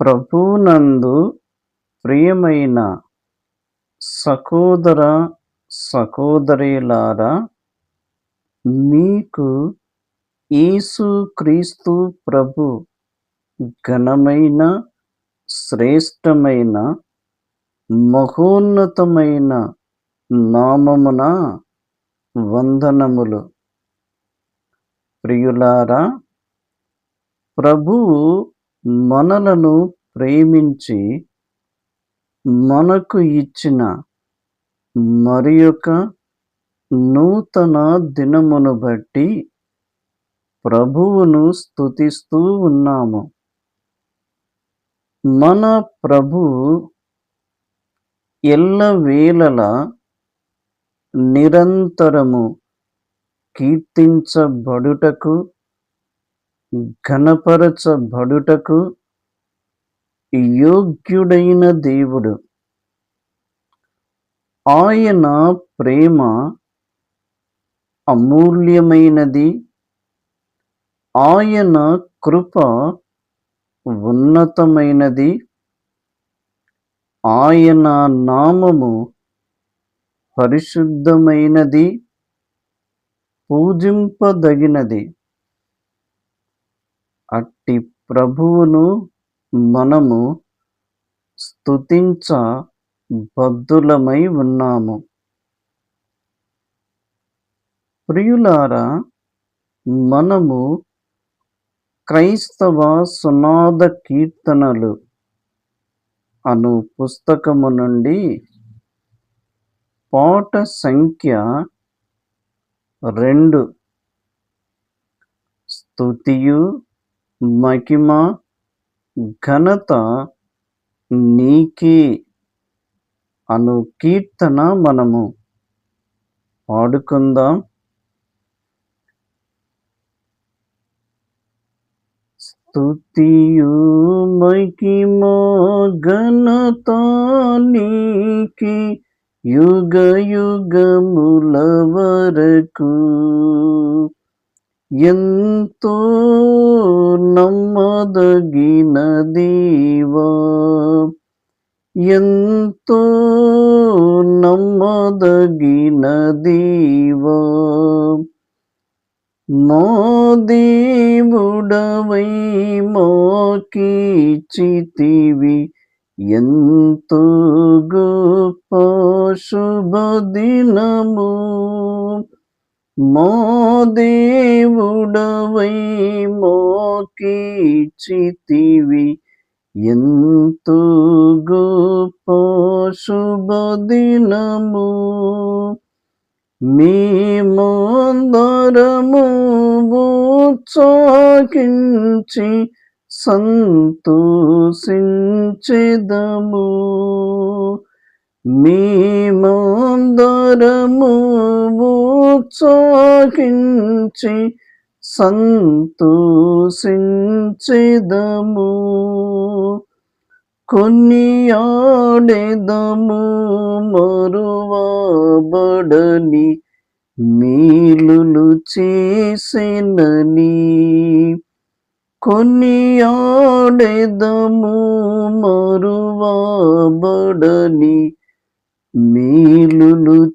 ప్రభునందు ప్రియమైన సహోదర సహోదరిలారా మీకు యేసు క్రీస్తు ప్రభు ఘనమైన శ్రేష్టమైన మహోన్నతమైన నామమున వందనములు. ప్రియులారా ప్రభువు మనలను ప్రేమించి మనకు ఇచ్చిన మరి యొక్క నూతన దినమును బట్టి ప్రభువును స్థుతిస్తూ ఉన్నాము. మన ప్రభు ఎల్లవేళల నిరంతరము కీర్తించబడుటకు ఘనపరచబడుటకు యోగ్యుడైన దేవుడు. ఆయన ప్రేమ అమూల్యమైనది. ఆయన కృప ఉన్నతమైనది. ఆయన నామము పరిశుద్ధమైనది. పూజింపదగినది. అట్టి ప్రభువును మనము స్తుతించ బద్దులమై ఉన్నాము. ప్రియులారా మనము క్రైస్తవ సునాద కీర్తనలు అను పుస్తకము నుండి పాట సంఖ్య రెండు. స్తుతియు మహిమ ఘనత నీకే అను కీర్తన మనము పాడుకుందాం. స్తుతియు మహిమ ఘనత నీకే యుగ యుగముల వరకు ఎంతో నమ్మదగిన దేవా ఎంతో నమ్మదగిన దేవా మా దేవుడవై మాకీచితివి ఎంతో గొప్ప శుభదినము మా దేవుడవై మోకీచితివి. ఎంతో గొప్ప శుభదినము. మేమందరము ఉత్సాహించి సంతోషించెదము. మేమందరము ప్రోత్సాహించి సంతోషించెదము. కొనియాడెదము మరువబడని మీలులు చేసినని. కొనియాడెదము మరువబడని మీ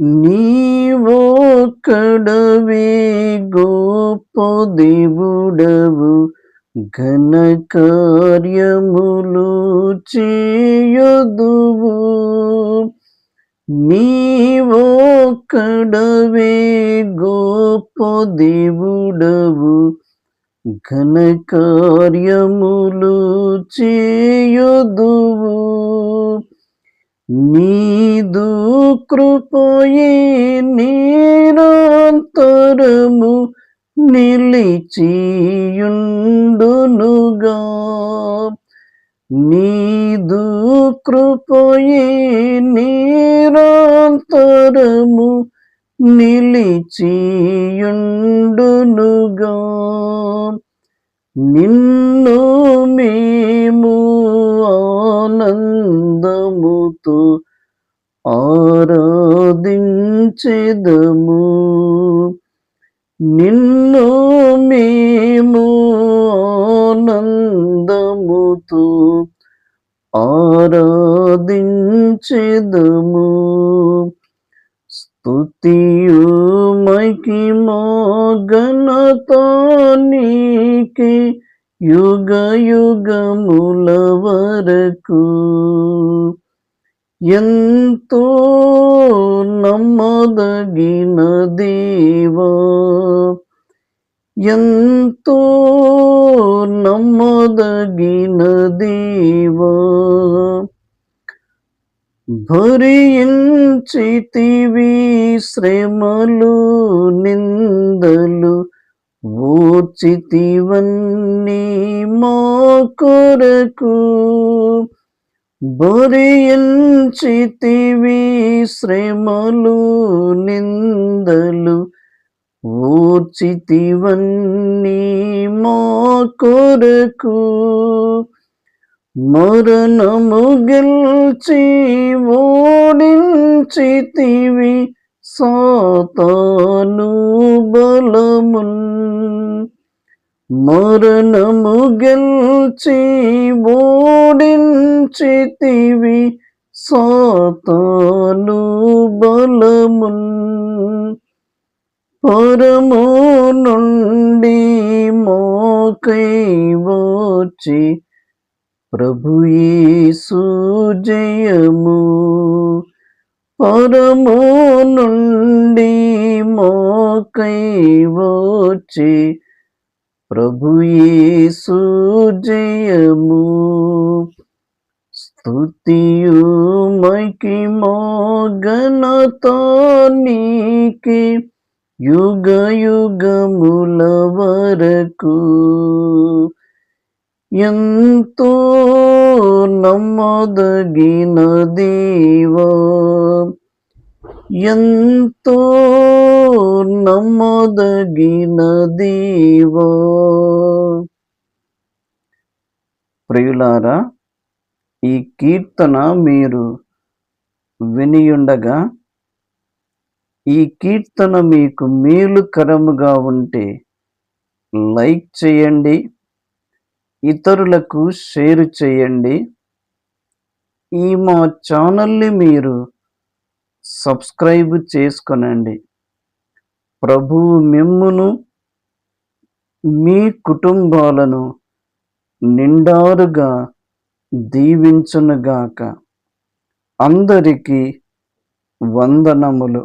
నీవొక్కడవే గోప దేవుడవు ఘన కార్యములు చేయదువు నీవొక్కడవే గోప దేవుడవు ఘన కార్యములు చేయదువు. నీదు కృపయే నిరంతరము నిలిచియుండునుగా. నీదు కృపయే నిరంతరము నిలిచియుండునుగా. నిన్ను ఆరాధించెదము నిన్ను మేము ఆనందముతో ఆరాధించెదము. స్తుతియు మహిమా ఘనత నీకే యుగ యుగముల వరకు. ఎంతో నమ్మదగిన దేవా ఎంతో నమ్మదగిన దేవా భరించితివి శ్రమలు నిందలు ఓచితివన్నీ మా కొరకు. భరించితివి శ్రమలు నిందలు ఊర్చితివన్నీ మా కొరకు. మరణము గెల్చి ఓడించితివి సాతాను బలమున్. మరణము గెల్చి ఓడించితివి సాతాను బలమున్. పరము నుండి మోకై వచ్చి ప్రభుయేసు జయము. పరము నుండి మోకై వచ్చి ప్రభుయేసు జయము. స్తుతియు మహిమా ఘనత నీకే యుగ యుగముల వరకు ఎంతో నమ్మదగిన దేవా ఎంతో నమ్మదగిన దేవా ప్రియులారా ఈ కీర్తన మీరు వినియుండగా ఈ కీర్తన మీకు మేలుకరముగా ఉంటే లైక్ చేయండి ఇతరులకు షేర్ చేయండి. ఈ మా ఛానల్ని మీరు సబ్స్క్రైబ్ చేసుకొనండి. ప్రభువు మిమ్మును మీ కుటుంబాలను నిండారుగా దీవించునుగాక. అందరికీ వందనములు.